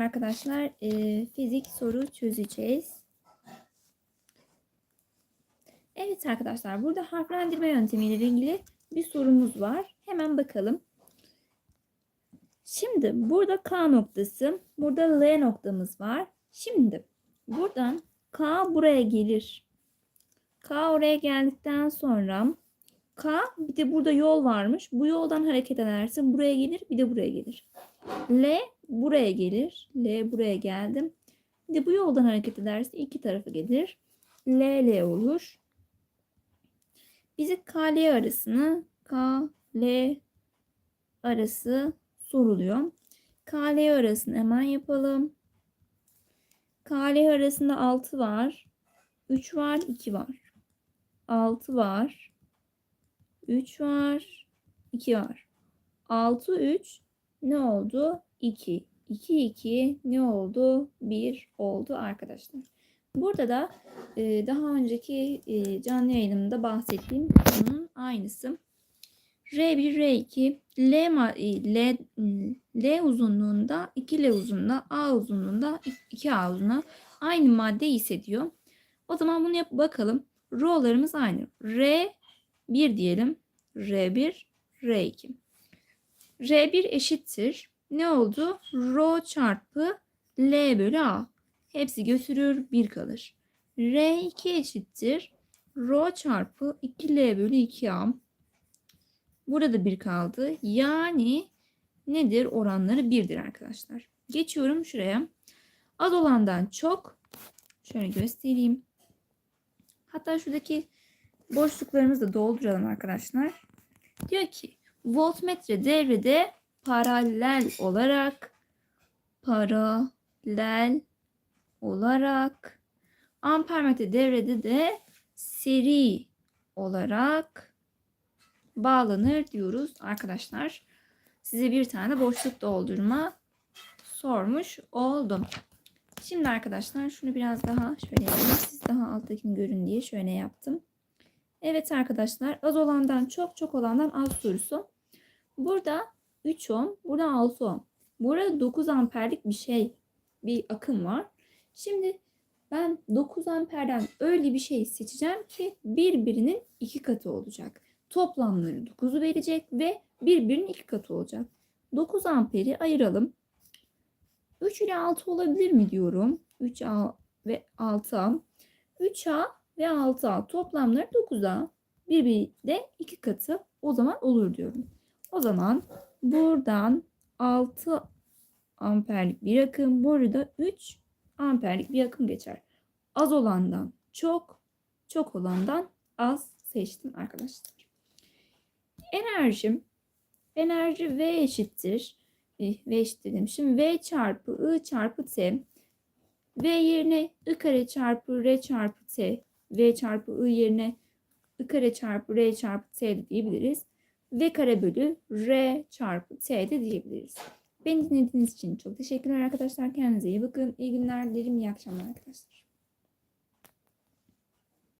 Arkadaşlar e, fizik soru çözeceğiz. Evet arkadaşlar burada harflendirme yöntemiyle ilgili bir sorumuz var. Hemen bakalım. Şimdi burada K noktası, burada L noktamız var. Şimdi buradan K buraya gelir. K oraya geldikten sonra K bir de burada yol varmış. Bu yoldan hareket edersin. Buraya gelir bir de buraya gelir. L buraya gelir. L buraya geldim. Bir de bu yoldan hareket ederse iki tarafı gelir. L L olur. Bizi K L arasını K L arası soruluyor. K L arasını hemen yapalım. K L arasında 6 var. 3 var, 2 var. 6 var. 3 var. 2 var. 6 3 ne oldu? 2. 2 2 ne oldu? 1 oldu arkadaşlar. Burada da e, daha önceki e, canlı yayınımda bahsettiğim konunun aynısı. R1, R2, L, e, L, L uzunluğunda, 2L uzunluğunda, A uzunluğunda, 2A uzunluğunda aynı madde hissediyor. O zaman bunu yap bakalım. R'larımız aynı. R1 diyelim. R1, R2. R1 eşittir. Ne oldu? Rho çarpı L bölü A. Hepsi götürür 1 kalır. R2 eşittir. Rho çarpı 2L bölü 2A. Burada 1 kaldı. Yani nedir? Oranları 1'dir arkadaşlar. Geçiyorum şuraya. Az olandan çok. Şöyle göstereyim. Hatta şuradaki boşluklarımızı da dolduralım arkadaşlar. Diyor ki voltmetre devrede paralel olarak paralel olarak ampermetre devrede de seri olarak bağlanır diyoruz arkadaşlar. Size bir tane boşluk doldurma sormuş oldum. Şimdi arkadaşlar şunu biraz daha şöyle yapayım. Siz daha alttakini görün diye şöyle yaptım. Evet arkadaşlar az olandan çok çok olandan az sorusu. Burada 3 ohm, burada 6 ohm. Burada 9 amperlik bir şey, bir akım var. Şimdi ben 9 amperden öyle bir şey seçeceğim ki birbirinin iki katı olacak. Toplamları 9'u verecek ve birbirinin iki katı olacak. 9 amperi ayıralım. 3 ile 6 olabilir mi diyorum. 3A ve 6A. 3A ve 6A toplamları 9A. Birbiri de iki katı o zaman olur diyorum. O zaman buradan 6 amperlik bir akım, burada 3 amperlik bir akım geçer. Az olandan çok, çok olandan az seçtim arkadaşlar. Enerjim, enerji V eşittir. Eh, V eşittir demişim. V çarpı I çarpı T. V yerine I kare çarpı R çarpı T. V çarpı I yerine I kare çarpı R çarpı T de diyebiliriz. V kare bölü R çarpı T de diyebiliriz. Beni dinlediğiniz için çok teşekkürler arkadaşlar. Kendinize iyi bakın. İyi günler dilerim. İyi akşamlar arkadaşlar.